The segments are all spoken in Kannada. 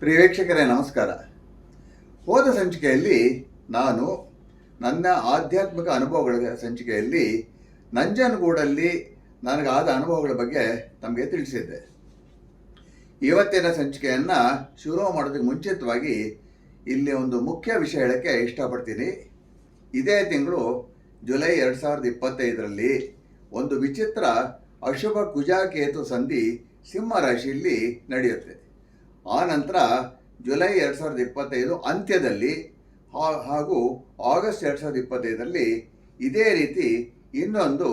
ಪ್ರಿಯ ವೀಕ್ಷಕರೇ, ನಮಸ್ಕಾರ. ಹೋದ ಸಂಚಿಕೆಯಲ್ಲಿ ನಾನು ನನ್ನ ಆಧ್ಯಾತ್ಮಿಕ ಅನುಭವಗಳ ಸಂಚಿಕೆಯಲ್ಲಿ ನಂಜನಗೂಡಲ್ಲಿ ನನಗಾದ ಅನುಭವಗಳ ಬಗ್ಗೆ ತಮಗೆ ತಿಳಿಸಿದ್ದೆ. ಇವತ್ತಿನ ಸಂಚಿಕೆಯನ್ನು ಶುರು ಮಾಡೋದಕ್ಕೆ ಮುಂಚಿತವಾಗಿ ಇಲ್ಲಿ ಒಂದು ಮುಖ್ಯ ವಿಷಯ ಹೇಳೋಕ್ಕೆ ಇಷ್ಟಪಡ್ತೀನಿ. ಇದೇ ತಿಂಗಳು ಜುಲೈ ಎರಡು ಸಾವಿರದ ಇಪ್ಪತ್ತೈದರಲ್ಲಿ ಒಂದು ವಿಚಿತ್ರ ಅಶುಭ ಕುಜಾಕೇತು ಸಂಧಿ ಸಿಂಹ ರಾಶಿಯಲ್ಲಿ ನಡೆಯುತ್ತೆ. ಆ ನಂತರ ಜುಲೈ ಎರಡು ಸಾವಿರದ ಇಪ್ಪತ್ತೈದು ಅಂತ್ಯದಲ್ಲಿ ಹಾಗೂ ಆಗಸ್ಟ್ ಎರಡು ಸಾವಿರದ ಇಪ್ಪತ್ತೈದರಲ್ಲಿ ಇದೇ ರೀತಿ ಇನ್ನೊಂದು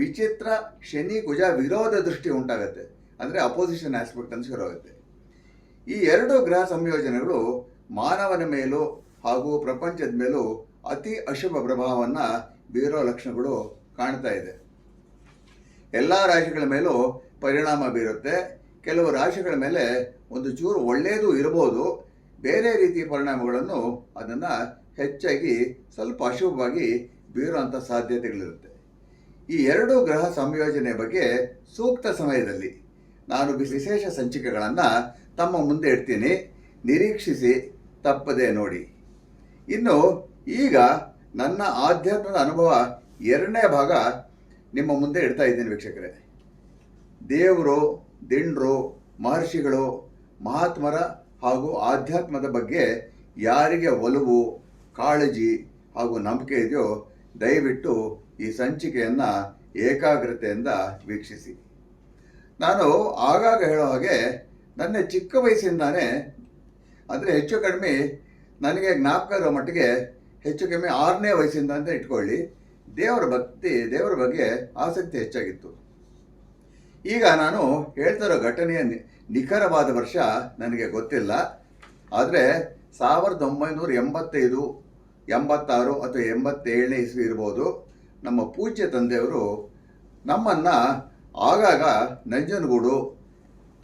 ವಿಚಿತ್ರ ಶನಿ ಕುಜ ವಿರೋಧ ದೃಷ್ಟಿ ಉಂಟಾಗುತ್ತೆ. ಅಂದರೆ ಅಪೋಸಿಷನ್ ಆಸ್ಪೆಕ್ಟ್ ಅಂತ ಶುರುವಾಗುತ್ತೆ ಈ ಎರಡು ಗ್ರಹ ಸಂಯೋಜನೆಗಳು ಮಾನವನ ಮೇಲೂ ಹಾಗೂ ಪ್ರಪಂಚದ ಮೇಲೂ ಅತಿ ಅಶುಭ ಪ್ರಭಾವವನ್ನು ಬೀರೋ ಲಕ್ಷಣಗಳು ಕಾಣ್ತಾ ಇದೆ. ಎಲ್ಲ ರಾಶಿಗಳ ಮೇಲೂ ಪರಿಣಾಮ ಬೀರುತ್ತೆ. ಕೆಲವು ರಾಶಿಗಳ ಮೇಲೆ ಒಂದು ಚೂರು ಒಳ್ಳೆಯದು ಇರ್ಬೋದು. ಬೇರೆ ರೀತಿಯ ಪರಿಣಾಮಗಳನ್ನು ಅದನ್ನು ಹೆಚ್ಚಾಗಿ ಸ್ವಲ್ಪ ಅಶುಭವಾಗಿ ಬೀರುವಂಥ ಸಾಧ್ಯತೆಗಳಿರುತ್ತೆ. ಈ ಎರಡು ಗ್ರಹ ಸಂಯೋಜನೆ ಬಗ್ಗೆ ಸೂಕ್ತ ಸಮಯದಲ್ಲಿ ನಾನು ವಿಶ್- ವಿಶೇಷ ಸಂಚಿಕೆಗಳನ್ನು ತಮ್ಮ ಮುಂದೆ ಇಡ್ತೀನಿ. ನಿರೀಕ್ಷಿಸಿ, ತಪ್ಪದೆ ನೋಡಿ. ಇನ್ನು ಈಗ ನನ್ನ ಆಧ್ಯಾತ್ಮದ ಅನುಭವ ಎರಡನೇ ಭಾಗ ನಿಮ್ಮ ಮುಂದೆ ಇಡ್ತಾ ಇದ್ದೀನಿ ವೀಕ್ಷಕರೇ. ದೇವರು ದಿಂಡ್ರು, ಮಹರ್ಷಿಗಳು, ಮಹಾತ್ಮರ ಹಾಗೂ ಆಧ್ಯಾತ್ಮದ ಬಗ್ಗೆ ಯಾರಿಗೆ ಒಲವು, ಕಾಳಜಿ ಹಾಗೂ ನಂಬಿಕೆ ಇದೆಯೋ, ದಯವಿಟ್ಟು ಈ ಸಂಚಿಕೆಯನ್ನು ಏಕಾಗ್ರತೆಯಿಂದ ವೀಕ್ಷಿಸಿ. ನಾನು ಆಗಾಗ ಹೇಳೋ ಹಾಗೆ ನನ್ನ ಚಿಕ್ಕ ವಯಸ್ಸಿಂದಾನೇ, ಅಂದರೆ ಹೆಚ್ಚು ಕಡಿಮೆ ನನಗೆ ಜ್ಞಾಪಕ ಇರೋ ಮಟ್ಟಿಗೆ ಹೆಚ್ಚು ಕಡಿಮೆ ಆರನೇ ವಯಸ್ಸಿಂದ ಅಂತ ಇಟ್ಕೊಳ್ಳಿ. ದೇವರ ಭಕ್ತಿ, ದೇವರ ಬಗ್ಗೆ ಆಸಕ್ತಿ ಹೆಚ್ಚಾಗಿತ್ತು. ಈಗ ನಾನು ಹೇಳ್ತಿರೋ ಘಟನೆಯ ನಿಖರವಾದ ವರ್ಷ ನನಗೆ ಗೊತ್ತಿಲ್ಲ. ಆದರೆ ಸಾವಿರದ ಒಂಬೈನೂರ ಎಂಬತ್ತೈದು, ಎಂಬತ್ತಾರು ಅಥವಾ ಎಂಬತ್ತೇಳನೇ ಇಸ್ವಿ ಇರ್ಬೋದು, ನಮ್ಮ ಪೂಜ್ಯ ತಂದೆಯವರು ನಮ್ಮನ್ನು ಆಗಾಗ ನಂಜನಗೂಡು,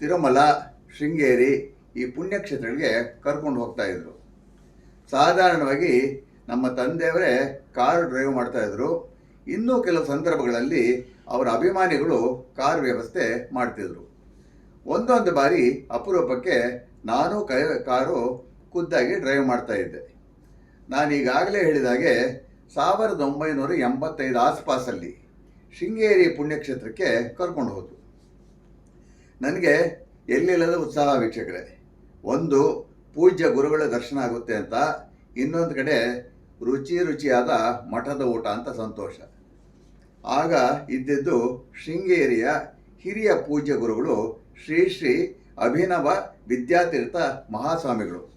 ತಿರುಮಲ, ಶೃಂಗೇರಿ ಈ ಪುಣ್ಯಕ್ಷೇತ್ರಗಳಿಗೆ ಕರ್ಕೊಂಡು ಹೋಗ್ತಾಯಿದ್ರು ಸಾಧಾರಣವಾಗಿ ನಮ್ಮ ತಂದೆಯವರೇ ಕಾರು ಡ್ರೈವ್ ಮಾಡ್ತಾ ಇದ್ರು. ಇನ್ನೂ ಕೆಲವು ಸಂದರ್ಭಗಳಲ್ಲಿ ಅವರ ಅಭಿಮಾನಿಗಳು ಕಾರ್ ವ್ಯವಸ್ಥೆ ಮಾಡ್ತಿದ್ರು. ಒಂದೊಂದು ಬಾರಿ ಅಪರೂಪಕ್ಕೆ ನಾನು ಕೈ, ಕಾರು ಖುದ್ದಾಗಿ ಡ್ರೈವ್ ಮಾಡ್ತಾ ಇದ್ದೆ. ನಾನು ಈಗಾಗಲೇ ಹೇಳಿದ ಹಾಗೆ ಸಾವಿರದ ಒಂಬೈನೂರ ಎಂಬತ್ತೈದು ಆಸ್ಪಾಸಲ್ಲಿ ಶೃಂಗೇರಿ ಪುಣ್ಯಕ್ಷೇತ್ರಕ್ಕೆ ಕರ್ಕೊಂಡು ಹೋದ್ರು. ನನಗೆ ಎಲ್ಲಿಲ್ಲದ ಉತ್ಸಾಹ ವೀಕ್ಷಕರೇ. ಒಂದು, ಪೂಜ್ಯ ಗುರುಗಳ ದರ್ಶನ ಆಗುತ್ತೆ ಅಂತ, ಇನ್ನೊಂದು ಕಡೆ ರುಚಿ ರುಚಿಯಾದ ಮಠದ ಊಟ ಅಂತ ಸಂತೋಷ. ಆಗ ಇದ್ದಿದ್ದು ಶೃಂಗೇರಿಯ ಹಿರಿಯ ಪೂಜ್ಯ ಗುರುಗಳು ಶ್ರೀ ಶ್ರೀ ಅಭಿನವ ವಿದ್ಯಾತೀರ್ಥ ಮಹಾಸ್ವಾಮಿಗಳು.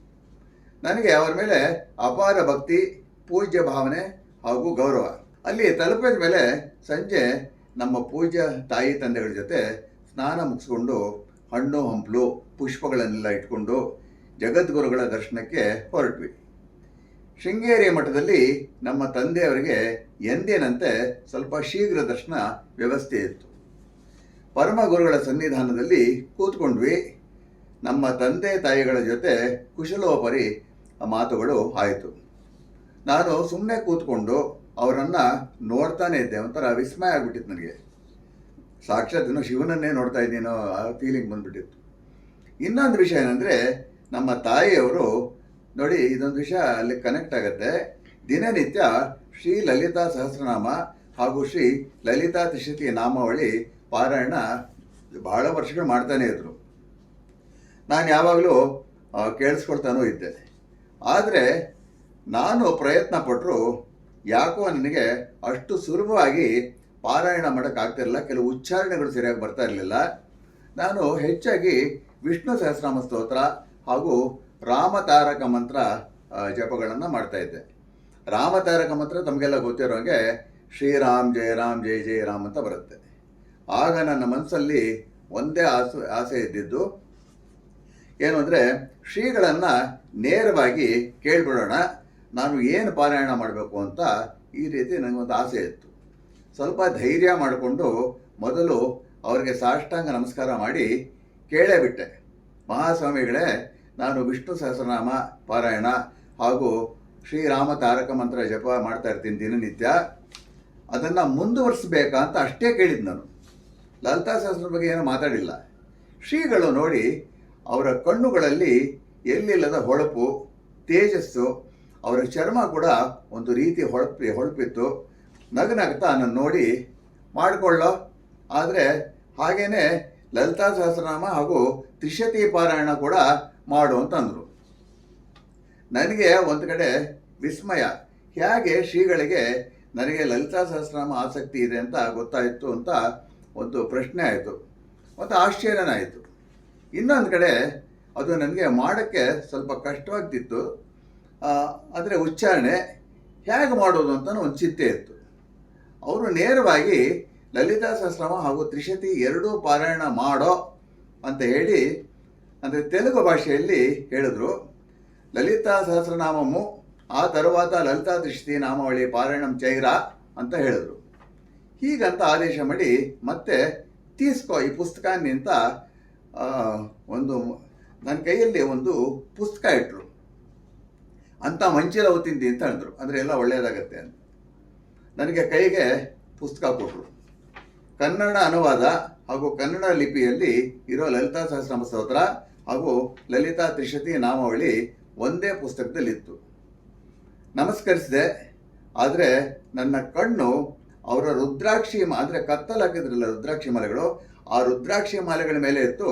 ನನಗೆ ಅವರ ಮೇಲೆ ಅಪಾರ ಭಕ್ತಿ, ಪೂಜ್ಯ ಭಾವನೆ ಹಾಗೂ ಗೌರವ. ಅಲ್ಲಿ ತಲುಪಿದ ಮೇಲೆ ಸಂಜೆ ನಮ್ಮ ಪೂಜ್ಯ ತಾಯಿ ತಂದೆಗಳ ಜೊತೆ ಸ್ನಾನ ಮುಗಿಸ್ಕೊಂಡು ಹಣ್ಣು, ಹಂಪಲು, ಪುಷ್ಪಗಳನ್ನೆಲ್ಲ ಇಟ್ಕೊಂಡು ಜಗದ್ಗುರುಗಳ ದರ್ಶನಕ್ಕೆ ಹೊರಟ್ವಿ. ಶೃಂಗೇರಿ ಮಠದಲ್ಲಿ ನಮ್ಮ ತಂದೆಯವರಿಗೆ ಎಂದಿನಂತೆ ಸ್ವಲ್ಪ ಶೀಘ್ರ ದರ್ಶನ ವ್ಯವಸ್ಥೆ ಇತ್ತು. ಪರಮ ಗುರುಗಳ ಸನ್ನಿಧಾನದಲ್ಲಿ ಕೂತ್ಕೊಂಡ್ವಿ. ನಮ್ಮ ತಂದೆ ತಾಯಿಗಳ ಜೊತೆ ಕುಶಲೋಪರಿ ಮಾತುಗಳು ಆಯಿತು. ನಾನು ಸುಮ್ಮನೆ ಕೂತ್ಕೊಂಡು ಅವರನ್ನು ನೋಡ್ತಾನೆ ಇದ್ದೆ, ಒಂಥರ ವಿಸ್ಮಯ ಆಗಿಬಿಟ್ಟಿತ್ತು ನನಗೆ. ಸಾಕ್ಷಾತ್ ಶಿವನನ್ನೇ ನೋಡ್ತಾ ಇದ್ದೀನೋ ಆ ಫೀಲಿಂಗ್ ಬಂದ್ಬಿಟ್ಟಿತ್ತು. ಇನ್ನೊಂದು ವಿಷಯ ಏನಂದರೆ, ನಮ್ಮ ತಾಯಿಯವರು ನೋಡಿ, ಇದೊಂದು ವಿಷಯ ಅಲ್ಲಿ ಕನೆಕ್ಟ್ ಆಗುತ್ತೆ. ದಿನನಿತ್ಯ ಶ್ರೀ ಲಲಿತಾ ಸಹಸ್ರನಾಮ ಹಾಗೂ ಶ್ರೀ ಲಲಿತಾ ತಿಷತಿ ನಾಮಾವಳಿ ಪಾರಾಯಣ ಬಹಳ ವರ್ಷಗಳು ಮಾಡ್ತಾನೆ ಇದ್ರು. ನಾನು ಯಾವಾಗಲೂ ಕೇಳಿಸ್ಕೊಳ್ತಾನೂ ಇದ್ದೆ. ಆದರೆ, ನಾನು ಪ್ರಯತ್ನ ಪಟ್ಟರು ಯಾಕೋ ನನಗೆ ಅಷ್ಟು ಸುಲಭವಾಗಿ ಪಾರಾಯಣ ಮಾಡೋಕ್ಕಾಗ್ತಿರಲಿಲ್ಲ ಕೆಲವು ಉಚ್ಚಾರಣೆಗಳು ಸರಿಯಾಗಿ ಬರ್ತಾ ಇರಲಿಲ್ಲ. ನಾನು ಹೆಚ್ಚಾಗಿ ವಿಷ್ಣು ಸಹಸ್ರನಾಮ ಸ್ತೋತ್ರ ಹಾಗೂ ರಾಮತಾರಕ ಮಂತ್ರ ಜಪಗಳನ್ನು ಮಾಡ್ತಾ ಇದ್ದೆ. ರಾಮತಾರಕ ಮಂತ್ರ ತಮಗೆಲ್ಲ ಗೊತ್ತಿರೋ ಹಾಗೆ ಶ್ರೀರಾಮ್ ಜಯ ರಾಮ್ ಜಯ ಜಯ ರಾಮ್ ಅಂತ ಬರುತ್ತೆ. ಆಗ ನನ್ನ ಮನಸ್ಸಲ್ಲಿ ಒಂದೇ ಆಸೆ ಆಸೆ ಇದ್ದಿದ್ದು, ಏನು ಅಂದರೆ ಶ್ರೀಗಳನ್ನು ನೇರವಾಗಿ ಕೇಳ್ಬಿಡೋಣ, ನಾನು ಏನು ಪಾರಾಯಣ ಮಾಡಬೇಕು ಅಂತ ಈ ರೀತಿ ನನಗೊಂದು ಆಸೆ ಇತ್ತು. ಸ್ವಲ್ಪ ಧೈರ್ಯ ಮಾಡಿಕೊಂಡು ಮೊದಲು ಅವರಿಗೆ ಸಾಷ್ಟಾಂಗ ನಮಸ್ಕಾರ ಮಾಡಿ ಕೇಳೇ ಬಿಟ್ಟೆ. ಮಹಾಸ್ವಾಮಿಗಳೇ ನಾನು ವಿಷ್ಣು ಸಹಸ್ರನಾಮ, ಪಾರಾಯಣ ಹಾಗೂ ಶ್ರೀರಾಮ ತಾರಕ ಮಂತ್ರ ಜಪ ಮಾಡ್ತಾ ಇರ್ತೀನಿ ದಿನನಿತ್ಯ. ಅದನ್ನು ಮುಂದುವರಿಸಬೇಕಾ ಅಂತ ಅಷ್ಟೇ ಕೇಳಿದ್ದು ನಾನು. ಲಲಿತಾ ಸಹಸ್ರ ಬಗ್ಗೆ ಏನೂ ಮಾತಾಡಿಲ್ಲ. ಶ್ರೀಗಳು ನೋಡಿ ಅವರ ಕಣ್ಣುಗಳಲ್ಲಿ ಎಲ್ಲಿಲ್ಲದ ಹೊಳಪು, ತೇಜಸ್ಸು, ಅವರ ಚರ್ಮ ಕೂಡ ಒಂದು ರೀತಿ ಹೊಳಪಿ, ಹೊಳಪಿತ್ತು. ನಗನಗ್ತಾ ನನ್ನ ನೋಡಿ, ಮಾಡಿಕೊಳ್ಳೋ. ಆದರೆ ಹಾಗೇನೆ ಲಲಿತಾ ಸಹಸ್ರನಾಮ ಹಾಗೂ ತ್ರಿಶತಿ ಪಾರಾಯಣ ಕೂಡ ಮಾಡು ಅಂತಂದರು. ನನಗೆ ಒಂದು ಕಡೆ ವಿಸ್ಮಯ. ಹೇಗೆ ಶ್ರೀಗಳಿಗೆ ನನಗೆ ಲಲಿತಾ ಸಹಸ್ರನಾಮ ಆಸಕ್ತಿ ಇದೆ ಅಂತ ಗೊತ್ತಾಯಿತು ಅಂತ ಒಂದು ಪ್ರಶ್ನೆ ಆಯಿತು. ಮತ್ತು ಆಶ್ಚರ್ಯನಾಯಿತು ಇನ್ನೊಂದು ಕಡೆ ಅದು ನನಗೆ ಮಾಡೋಕ್ಕೆ ಸ್ವಲ್ಪ ಕಷ್ಟವಾಗ್ತಿತ್ತು. ಆದರೆ ಉಚ್ಚಾರಣೆ ಹೇಗೆ ಮಾಡೋದು ಅಂತ ಒಂದು ಚಿಂತೆ ಇತ್ತು. ಅವರು ನೇರವಾಗಿ ಲಲಿತಾ ಸಹಸ್ರಮ ಹಾಗೂ ತ್ರಿಶತಿ ಎರಡೂ ಪಾರಾಯಣ ಮಾಡೋ ಅಂತ ಹೇಳಿ ಅಂದರೆ ತೆಲುಗು ಭಾಷೆಯಲ್ಲಿ ಹೇಳಿದ್ರು, ಲಲಿತಾ ಸಹಸ್ರನಾಮಮು, ಆ ತರುವಾತ ಲಲಿತಾ ದೃಷ್ಟಿ ನಾಮಾವಳಿ ಪಾರಾಯಣಂ ಚೈರ ಅಂತ ಹೇಳಿದ್ರು. ಹೀಗಂತ ಆದೇಶ ಮಾಡಿ ಮತ್ತೆ ತೀಸ್ಕೋ ಈ ಪುಸ್ತಕ ನಿಂತ ಒಂದು ನನ್ನ ಕೈಯಲ್ಲಿ ಒಂದು ಪುಸ್ತಕ ಇಟ್ಟರು ಅಂತ ಮಂಚಿಲ ತಿಂದಿ ಅಂತ ಹೇಳಿದ್ರು. ಅಂದರೆ ಎಲ್ಲ ಒಳ್ಳೆಯದಾಗತ್ತೆ ಅಂತ. ನನಗೆ ಕೈಗೆ ಪುಸ್ತಕ ಕೊಟ್ಟರು ಕನ್ನಡ ಅನುವಾದ ಹಾಗೂ ಕನ್ನಡ ಲಿಪಿಯಲ್ಲಿ ಇರೋ ಲಲಿತಾ ಸಹಸ್ರನಾಮ ಸ್ತೋತ್ರ ಹಾಗೂ ಲಲಿತಾ ತ್ರಿಶತಿ ನಾಮಾವಳಿ ಒಂದೇ ಪುಸ್ತಕದಲ್ಲಿತ್ತು. ನಮಸ್ಕರಿಸಿದೆ, ಆದರೆ ನನ್ನ ಕಣ್ಣು ಅವರ ರುದ್ರಾಕ್ಷಿ ಅಂದರೆ ಕತ್ತಲು ಹಾಕಿದ್ರಲ್ಲ ರುದ್ರಾಕ್ಷಿ ಮಾಲೆಗಳು, ಆ ರುದ್ರಾಕ್ಷಿ ಮಾಲೆಗಳ ಮೇಲೆ ಇತ್ತು,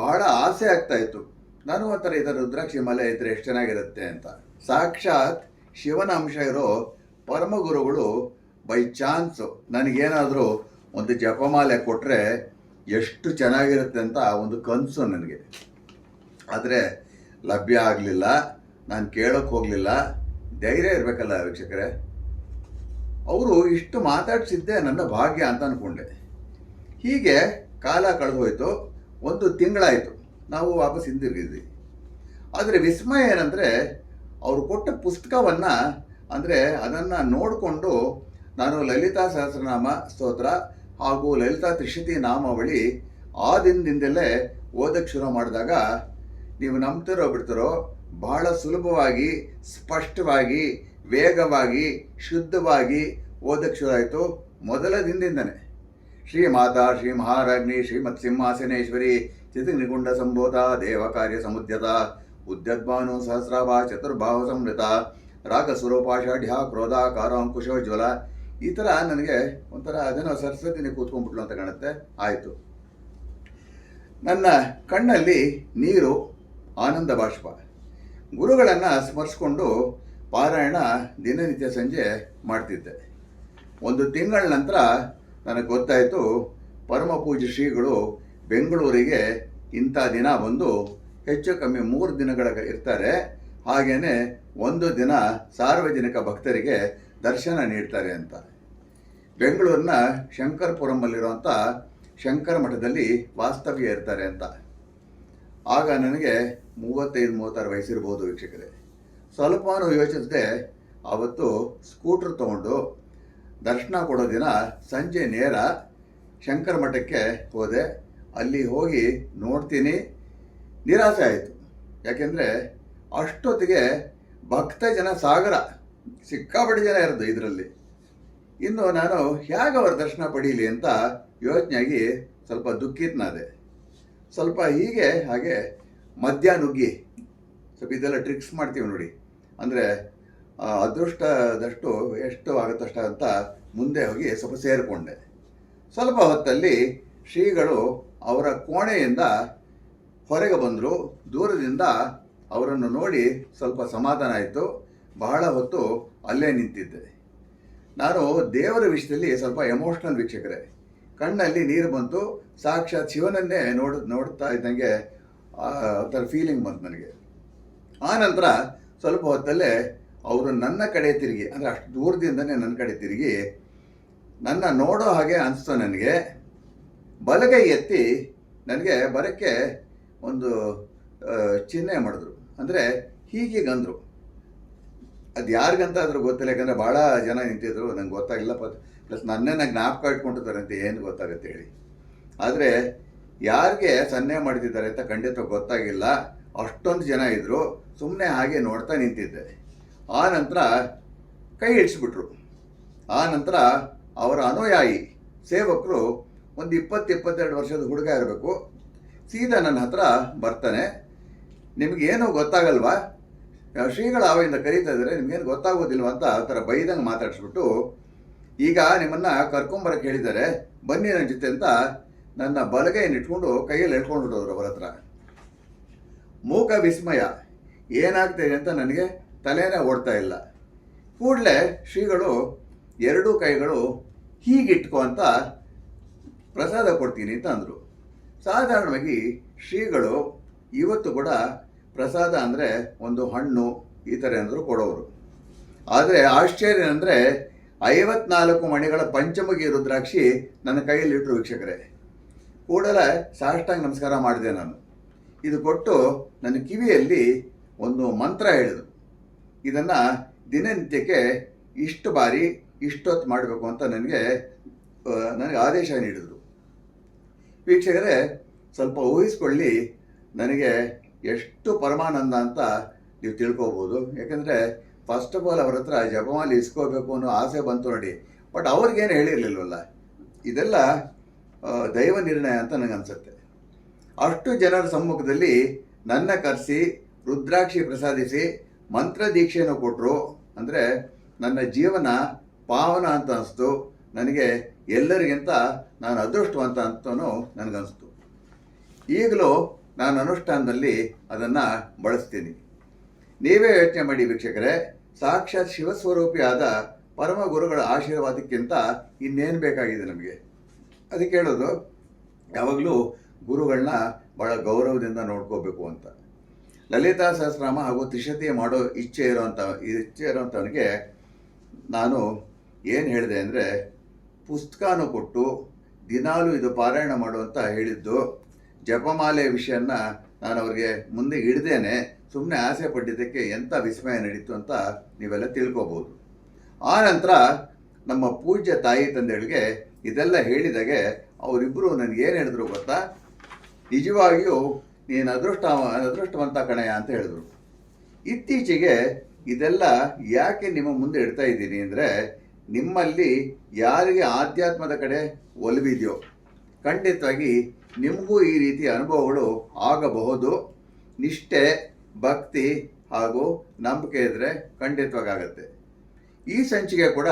ಬಹಳ ಆಸೆ ಆಗ್ತಾ ಇತ್ತು. ನಾನು ಒಂಥರ ಇದರ ರುದ್ರಾಕ್ಷಿ ಮಾಲೆ ಇದ್ರೆ ಎಷ್ಟು ಚೆನ್ನಾಗಿರುತ್ತೆ ಅಂತ. ಸಾಕ್ಷಾತ್ ಶಿವನ ಅಂಶ ಇರೋ ಪರಮಗುರುಗಳು ಬೈ ಚಾನ್ಸು ನನಗೇನಾದರೂ ಒಂದು ಜಪಮಾಲೆ ಕೊಟ್ಟರೆ ಎಷ್ಟು ಚೆನ್ನಾಗಿರುತ್ತೆ ಅಂತ ಒಂದು ಕನಸು ನನಗೆ. ಆದರೆ ಲಭ್ಯ ಆಗಲಿಲ್ಲ, ನಾನು ಕೇಳೋಕೆ ಹೋಗಲಿಲ್ಲ. ಧೈರ್ಯ ಇರಬೇಕಲ್ಲ ವೀಕ್ಷಕರೇ. ಅವರು ಇಷ್ಟು ಮಾತಾಡಿಸಿದ್ದೆ ನನ್ನ ಭಾಗ್ಯ ಅಂತ ಅಂದ್ಕೊಂಡೆ ಹೀಗೆ ಕಾಲ ಕಳೆದು ಹೋಯಿತು ಒಂದು ತಿಂಗಳಾಯಿತು. ನಾವು ವಾಪಸ್ ಹಿಂದಿರುಗಿದ್ವಿ. ಆದರೆ ವಿಸ್ಮಯ ಏನಂದರೆ, ಅವರು ಕೊಟ್ಟ ಪುಸ್ತಕವನ್ನು, ಅಂದರೆ ಅದನ್ನು ನೋಡಿಕೊಂಡು ನಾನು ಲಲಿತಾ ಸಹಸ್ರನಾಮ ಸ್ತೋತ್ರ ಹಾಗೂ ಲಲಿತಾ ತ್ರಿಶತಿ ನಾಮಾವಳಿ ಆ ದಿನದಿಂದಲೇ ಓದಕ್ಕೆ ಶುರು ಮಾಡಿದಾಗ ನೀವು ನಂಬ್ತಿರೋ ಬಿಡ್ತಿರೋ ಬಹಳ ಸುಲಭವಾಗಿ, ಸ್ಪಷ್ಟವಾಗಿ, ವೇಗವಾಗಿ, ಶುದ್ಧವಾಗಿ ಓದಕ್ಕೆ ಶುರುವಾಯಿತು ಮೊದಲ ದಿನದಿಂದನೇ. ಶ್ರೀ ಮಾತಾ, ಶ್ರೀ ಮಹಾರಾಜ್ಞಿ ಶ್ರೀಮತ್ ಸಿಂಹಾಸನೇಶ್ವರಿ ಚಿತಿನಿಗುಂಡ ಸಂಬೋಧ ದೇವ ಕಾರ್ಯ ಸಮುದ್ಯತ ಉದ್ಯದ್ಭಾನು ಸಹಸ್ರಾಭ ಚತುರ್ಭಾವ ಸಂವೃತ, ರಾಗ ಸ್ವರೂಪಾಷಾಢ್ಯ, ಕ್ರೋಧ ಕಾರಾಂಕುಶೋಜ್ವಲ ಈ ಥರ ನನಗೆ ಒಂಥರ ಅದನ್ನು ಸರಸ್ವತಿನೇ ಕೂತ್ಕೊಂಡ್ಬಿಟ್ಲು ಅಂತ ಕಾಣುತ್ತೆ. ಆಯಿತು. ನನ್ನ ಕಣ್ಣಲ್ಲಿ ನೀರು ಆನಂದ ಬಾಷ್ಪ. ಗುರುಗಳನ್ನು ಸ್ಮರಿಸ್ಕೊಂಡು ಪಾರಾಯಣ ದಿನನಿತ್ಯ ಸಂಜೆ ಮಾಡ್ತಿದ್ದೆ. ಒಂದು ತಿಂಗಳ ನಂತರ ನನಗೆ ಗೊತ್ತಾಯಿತು, ಪರಮ ಪೂಜ್ಯ ಶ್ರೀಗಳು ಬೆಂಗಳೂರಿಗೆ ಇಂಥ ದಿನ ಬಂದು ಹೆಚ್ಚು ಕಮ್ಮಿ ಮೂರು ದಿನಗಳ ಇರ್ತಾರೆ. ಹಾಗೆಯೇ ಒಂದು ದಿನ ಸಾರ್ವಜನಿಕ ಭಕ್ತರಿಗೆ ದರ್ಶನ ನೀಡ್ತಾರೆ ಅಂತ. ಬೆಂಗಳೂರಿನ ಶಂಕರ್ಪುರಮಲ್ಲಿರುವಂಥ ಶಂಕರ ಮಠದಲ್ಲಿ ವಾಸ್ತವ್ಯ ಇರ್ತಾರೆ ಅಂತ. ಆಗ ನನಗೆ ಮೂವತ್ತೈದು, ಮೂವತ್ತಾರು ವಯಸ್ಸಿರ್ಬೋದು ವೀಕ್ಷಕರೇ. ಸ್ವಲ್ಪನೂ ಯೋಚಿಸದೆ, ಅವತ್ತು ಸ್ಕೂಟ್ರ್ ತೊಗೊಂಡು ದರ್ಶನ ಕೊಡೋ ದಿನ ಸಂಜೆ ನೇರ ಶಂಕರ ಮಠಕ್ಕೆ ಹೋದೆ. ಅಲ್ಲಿ ಹೋಗಿ ನೋಡ್ತೀನಿ. ನಿರಾಸೆ ಆಯಿತು. ಯಾಕೆಂದರೆ ಅಷ್ಟೊತ್ತಿಗೆ ಭಕ್ತ ಜನ ಸಾಗರ, ಸಿಕ್ಕಾಪಟ್ಟೆ ಜನ ಇರೋದು ಇದರಲ್ಲಿ. ಇನ್ನು ನಾನು ಹೇಗೆ ಅವರ ದರ್ಶನ ಪಡೀಲಿ ಅಂತ ಯೋಚನೆಯಾಗಿ ಸ್ವಲ್ಪ ದುಃಖಿತನಾದೆ. ಸ್ವಲ್ಪ ಹೀಗೆ ಹಾಗೆ ಮಧ್ಯ ನುಗ್ಗಿ. ಸ್ವಲ್ಪ ಇದೆಲ್ಲ ಟ್ರಿಕ್ಸ್ ಮಾಡ್ತೀವಿ ನೋಡಿ. ಅಂದರೆ ಅದೃಷ್ಟದಷ್ಟು ಎಷ್ಟು ಆಗುತ್ತಷ್ಟ ಅಂತ ಮುಂದೆ ಹೋಗಿ ಸ್ವಲ್ಪ ಸೇರಿಕೊಂಡೆ. ಸ್ವಲ್ಪ ಹೊತ್ತಲ್ಲಿ ಶ್ರೀಗಳು ಅವರ ಕೋಣೆಯಿಂದ ಹೊರಗೆ ಬಂದರು. ದೂರದಿಂದ ಅವರನ್ನು ನೋಡಿ ಸ್ವಲ್ಪ ಸಮಾಧಾನ ಆಯಿತು. ಬಹಳ ಹೊತ್ತು ಅಲ್ಲೇ ನಿಂತಿದ್ದೆ. ನಾನು ದೇವರ ವಿಷಯದಲ್ಲಿ ಸ್ವಲ್ಪ ಎಮೋಷ್ನಲ್ ವೀಕ್ಷಕರೇ. ಕಣ್ಣಲ್ಲಿ ನೀರು ಬಂತು. ಸಾಕ್ಷಾತ್ ಶಿವನನ್ನೇ ನೋಡ್, ನೋಡ್ತಾ ಇದ್ದಂಗೆ ಆ ಫೀಲಿಂಗ್ ಬಂತು ನನಗೆ. ಆ ನಂತರ ಸ್ವಲ್ಪ ಹೊತ್ತಲ್ಲೇ ಅವರು ನನ್ನ ಕಡೆ ತಿರುಗಿ, ಅಂದರೆ ಅಷ್ಟು ದೂರದಿಂದನೇ ನನ್ನ ಕಡೆ ತಿರುಗಿ, ನನ್ನ ನೋಡೋ ಹಾಗೆ ಅನಿಸ್ತು ನನಗೆ. ಬಲಗೈ ಎತ್ತಿ ನನಗೆ ಬರೋಕ್ಕೆ ಒಂದು ಚಿಹ್ನೆ ಮಾಡಿದ್ರು. ಅಂದರೆ ಹೀಗೆ ಅಂದರು ಅದು ಯಾರಿಗಂತ ಅದ್ರ ಗೊತ್ತಿಲ್ಲ, ಯಾಕಂದರೆ ಭಾಳ ಜನ ನಿಂತಿದ್ರು, ನಂಗೆ ಗೊತ್ತಾಗಿಲ್ಲ ಪ್ಲಸ್ ನನ್ನೇ ಜ್ಞಾಪಕ ಇಟ್ಕೊಂಡಿದ್ದಾರೆ ಅಂತ ಏನು ಗೊತ್ತಾಗುತ್ತೆ ಹೇಳಿ. ಆದರೆ ಯಾರಿಗೆ ಸನ್ನೆ ಮಾಡ್ತಿದ್ದಾರೆ ಅಂತ ಖಂಡಿತ ಗೊತ್ತಾಗಿಲ್ಲ. ಅಷ್ಟೊಂದು ಜನ ಇದ್ದರು ಸುಮ್ಮನೆ ಹಾಗೆ ನೋಡ್ತಾ ನಿಂತಿದ್ದೆ. ಆ ನಂತರ ಕೈ ಇಳಿಸ್ಬಿಟ್ರು ಆ ನಂತರ ಅವರ ಅನುಯಾಯಿ, ಸೇವಕರು ಒಂದು ಇಪ್ಪತ್ತು ಇಪ್ಪತ್ತೆರಡು ವರ್ಷದ ಹುಡುಗ ಇರಬೇಕು. ಸೀದಾ ನನ್ನ ಹತ್ರ ಬರ್ತಾನೆ. ನಿಮಗೇನು ಗೊತ್ತಾಗಲ್ವಾ? ಶ್ರೀಗಳ ಆವಾಗಿಂದ ಕರೀತಾ ಇದ್ದಾರೆ ನಿಮ್ಗೇನು ಗೊತ್ತಾಗೋದಿಲ್ವ ಅಂತ ಆ ಥರ ಬೈದಂಗೆ ಮಾತಾಡಿಸ್ಬಿಟ್ಟು, ಈಗ ನಿಮ್ಮನ್ನು ಕರ್ಕೊಂಬರಕ್ಕೆ ಹೇಳಿದ್ದಾರೆ. ಬನ್ನಿ ನನ್ನ ಜೊತೆ ಅಂತ ನನ್ನ ಬಲಗೈಯನ್ನು ಇಟ್ಕೊಂಡು ಕೈಯಲ್ಲಿ ಎಳ್ಕೊಂಡು ಹೊರಟೋದ್ರು ಅವರ ಮೂಕ ವಿಸ್ಮಯ. ಏನಾಗ್ತಿದೆ ಅಂತ ನನಗೆ ತಲೆನೇ ಓಡ್ತಾ ಇಲ್ಲ. ಕೂಡಲೇ ಶ್ರೀಗಳು ಎರಡೂ ಕೈಗಳು ಹೀಗಿಟ್ಕೊ ಅಂತ ಪ್ರಸಾದ ಕೊಡ್ತೀನಿ ಅಂತ ಅಂದರು. ಸಾಧಾರಣವಾಗಿ ಶ್ರೀಗಳು ಇವತ್ತು ಕೂಡ ಪ್ರಸಾದ ಅಂದರೆ ಒಂದು ಹಣ್ಣು ಈ ಥರ ಏನಾದರೂ ಕೊಡೋರು. ಆದರೆ ಆಶ್ಚರ್ಯ ಅಂದರೆ ಐವತ್ನಾಲ್ಕು ಮಣಿಗಳ ಪಂಚಮಗಿ ರುದ್ರಾಕ್ಷಿ ನನ್ನ ಕೈಯಲ್ಲಿಟ್ಟರು ವೀಕ್ಷಕರೇ. ಕೂಡಲೇ ಸಾಷ್ಟಾಂಗ ನಮಸ್ಕಾರ ಮಾಡಿದೆ ನಾನು. ಇದು ಕೊಟ್ಟು ನನ್ನ ಕಿವಿಯಲ್ಲಿ ಒಂದು ಮಂತ್ರ ಹೇಳಿದರು ಇದನ್ನು ದಿನನಿತ್ಯಕ್ಕೆ ಇಷ್ಟು ಬಾರಿ ಇಷ್ಟೊತ್ತು ಮಾಡಬೇಕು ಅಂತ ನನಗೆ ನನಗೆ ಆದೇಶ ನೀಡಿದರು. ವೀಕ್ಷಕರೇ, ಸ್ವಲ್ಪ ಊಹಿಸ್ಕೊಳ್ಳಿ, ನನಗೆ ಎಷ್ಟು ಪರಮಾನಂದ ಅಂತ ನೀವು ತಿಳ್ಕೊಬೋದು. ಯಾಕಂದರೆ ಫಸ್ಟ್ ಆಫ್ ಆಲ್ ಅವ್ರ ಹತ್ರ ಜಪಮಾಲಿ ಇಸ್ಕೋಬೇಕು ಅನ್ನೋ ಆಸೆ ಬಂತು ನೋಡಿ. ಬಟ್ ಅವ್ರಿಗೇನು ಹೇಳಿರಲಿಲ್ವಲ್ಲ? ಇದೆಲ್ಲ ದೈವ ನಿರ್ಣಯ ಅಂತ ನನಗನ್ಸುತ್ತೆ ಅಷ್ಟು ಜನರ ಸಮ್ಮುಖದಲ್ಲಿ ನನ್ನ ಕರೆಸಿ, ರುದ್ರಾಕ್ಷಿ ಪ್ರಸಾದಿಸಿ, ಮಂತ್ರ ದೀಕ್ಷೆಯನ್ನು ಕೊಟ್ಟರು ಅಂದರೆ ನನ್ನ ಜೀವನ ಪಾವನ ಅಂತ ಅನಿಸ್ತು. ನನಗೆ ಎಲ್ಲರಿಗಿಂತ ನಾನು ಅದೃಷ್ಟವಂತ ಅಂತಲೂ ನನಗನ್ನಿಸ್ತು ಈಗಲೂ ನಾನು ಅನುಷ್ಠಾನದಲ್ಲಿ ಅದನ್ನು ಬಳಸ್ತೀನಿ. ನೀವೇ ಯೋಚನೆ ಮಾಡಿ ವೀಕ್ಷಕರೇ, ಸಾಕ್ಷಾತ್ ಶಿವಸ್ವರೂಪಿಯಾದ ಪರಮ ಗುರುಗಳ ಆಶೀರ್ವಾದಕ್ಕಿಂತ ಇನ್ನೇನು ಬೇಕಾಗಿದೆ ನಮಗೆ? ಅದಕ್ಕೆ ಹೇಳೋದು, ಯಾವಾಗಲೂ ಗುರುಗಳನ್ನ ಭಾಳ ಗೌರವದಿಂದ ನೋಡ್ಕೋಬೇಕು ಅಂತ. ಲಲಿತಾ ಸಹಸ್ರಾಮ ಹಾಗೂ ತ್ರಿಶತಿ ಮಾಡೋ ಇಚ್ಛೆ ಇರೋವಂಥ ಇಚ್ಛೆ ಇರೋವಂಥವನಿಗೆ ನಾನು ಏನು ಹೇಳಿದೆ ಅಂದರೆ, ಪುಸ್ತಕನೂ ಕೊಟ್ಟು ದಿನಾಲೂ ಇದು ಪಾರಾಯಣ ಮಾಡು ಅಂತ ಹೇಳಿದ್ದು, ಜಪಮಾಲೆ ವಿಷಯನ ನಾನು ಅವ್ರಿಗೆ ಮುಂದೆ ಹಿಡ್ದೇನೆ ಸುಮ್ಮನೆ ಆಸೆ ಪಟ್ಟಿದ್ದಕ್ಕೆ ಎಂಥ ವಿಸ್ಮಯ ನಡೀತು ಅಂತ ನೀವೆಲ್ಲ ತಿಳ್ಕೊಬೋದು. ಆ ನಂತರ ನಮ್ಮ ಪೂಜ್ಯ ತಾಯಿ ತಂದೆಗಳಿಗೆ ಇದೆಲ್ಲ ಹೇಳಿದಾಗೆ ಅವರಿಬ್ಬರು ನನಗೆ ಏನು ಹೇಳಿದ್ರು ಗೊತ್ತಾ? ನಿಜವಾಗಿಯೂ ನೀನು ಅದೃಷ್ಟ, ಅದೃಷ್ಟವಂತ ಕಣಯ ಅಂತ ಹೇಳಿದ್ರು. ಇತ್ತೀಚೆಗೆ ಇದೆಲ್ಲ ಯಾಕೆ ನಿಮ್ಮ ಮುಂದೆ ಇಡ್ತಾ ಇದ್ದೀನಿ ಅಂದರೆ ನಿಮ್ಮಲ್ಲಿ ಯಾರಿಗೆ ಆಧ್ಯಾತ್ಮದ ಕಡೆ ಒಲವಿದೆಯೋ, ಖಂಡಿತವಾಗಿ ನಿಮಗೂ ಈ ರೀತಿಯ ಅನುಭವಗಳು ಆಗಬಹುದು. ನಿಷ್ಠೆ, ಭಕ್ತಿ ಹಾಗೂ ನಂಬಿಕೆ ಇದ್ದರೆ ಖಂಡಿತವಾಗಿ ಆಗುತ್ತೆ. ಈ ಸಂಚಿಕೆ ಕೂಡ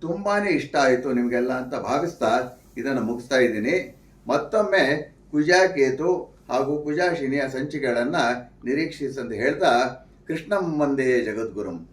ತುಂಬಾ ಇಷ್ಟ ಆಯಿತು ನಿಮಗೆಲ್ಲ ಅಂತ ಭಾವಿಸ್ತಾ ಇದನ್ನು ಮುಗಿಸ್ತಾ ಇದ್ದೀನಿ. ಮತ್ತೊಮ್ಮೆ ಕುಜಾಕೇತು ಹಾಗೂ ಕುಜಾಶಿನಿಯ ಸಂಚಿಕೆಗಳನ್ನು ನಿರೀಕ್ಷಿಸಂತ ಹೇಳ್ತಾ ಕೃಷ್ಣಂ ವಂದೇ ಜಗದ್ಗುರುಂ.